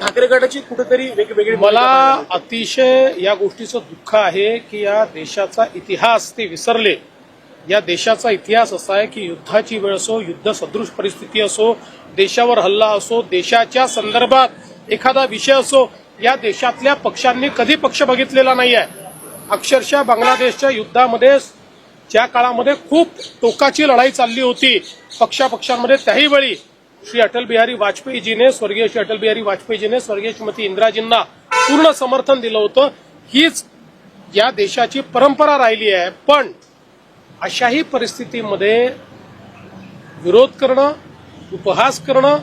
ठाकरे गटाची कुठेतरी वेगवेगळी मला. अतिशय या गोष्टीचं दुःख आहे की या देशाचा इतिहास ते विसरले या देशाचा इतिहास असा आहे की युद्धाची वेळ असो युद्ध सदृश परिस्थिती असो देशावर हल्ला असो देशाच्या संदर्भात एखादा विषय असो या देशातल्या पक्षांनी कधी पक्ष बघितलेला नाही आहे अक्षरशः बांगलादेशच्या युद्धामध्ये ज्या काळामध्ये खूप टोकाची लढाई चालली होती पक्षापक्षांमध्ये त्याही वेळी श्री अटल बिहारी वाजपेयीजीने स्वर्गीय श्री अटल बिहारी वाजपेयीजीने स्वर्गीय श्रीमती इंदिराजींना पूर्ण समर्थन दिलं होतं. हीच या देशाची परंपरा राहिली आहे. पण अशाही परिस्थितीमध्ये विरोध करणं उपहास करणं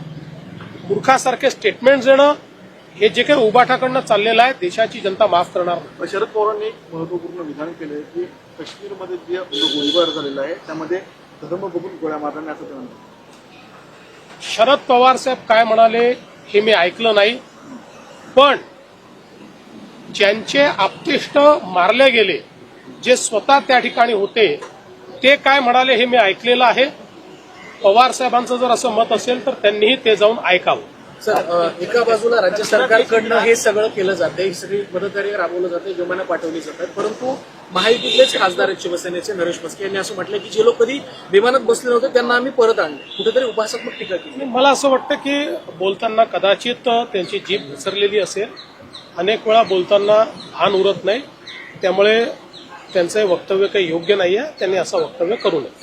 मूर्खासारखे स्टेटमेंट देणं हे जे काही उभाठाकडनं चाललेलं आहे देशाची जनता माफ करणार नाही. शरद पवारांनी एक महत्त्वपूर्ण विधान केलं की काश्मीरमध्ये जे गोळीबार झालेला आहे त्यामध्ये धर्म बघून गोळ्या मारल्या नाही असं ते म्हणतात शरद पवार साहेब काय म्हणाले हे मी ऐकलं नाही. पण ज्यांचे आपतिष्ट मारले गेले जे स्वतः त्या ठिकाणी होते ते काय म्हणाले हे मी ऐकलेलं आहे. पवार साहेबांचं जर असं मत असेल तर त्यांनीही ते जाऊन ऐकावं. सर एका बाजूला राज्य सरकारकडनं हे सगळं केलं जाते ही सगळी मदतकार्य राबवलं जाते विमानं पाठवली जातात. परंतु महायुतीतलेच खासदार आहेत शिवसेनेचे नरेश मस्के यांनी असं म्हटलं की जे लोक कधी विमानात बसले नव्हते त्यांना आम्ही परत आणले. कुठेतरी उपासात्मक टीका केली. मला असं वाटतं की बोलताना कदाचित त्यांची जीभ घसरलेली असेल. अनेक वेळा बोलताना भान उरत नाही. त्यामुळे त्यांचं वक्तव्य काही योग्य नाही आहे त्यांनी असं वक्तव्य करू नये.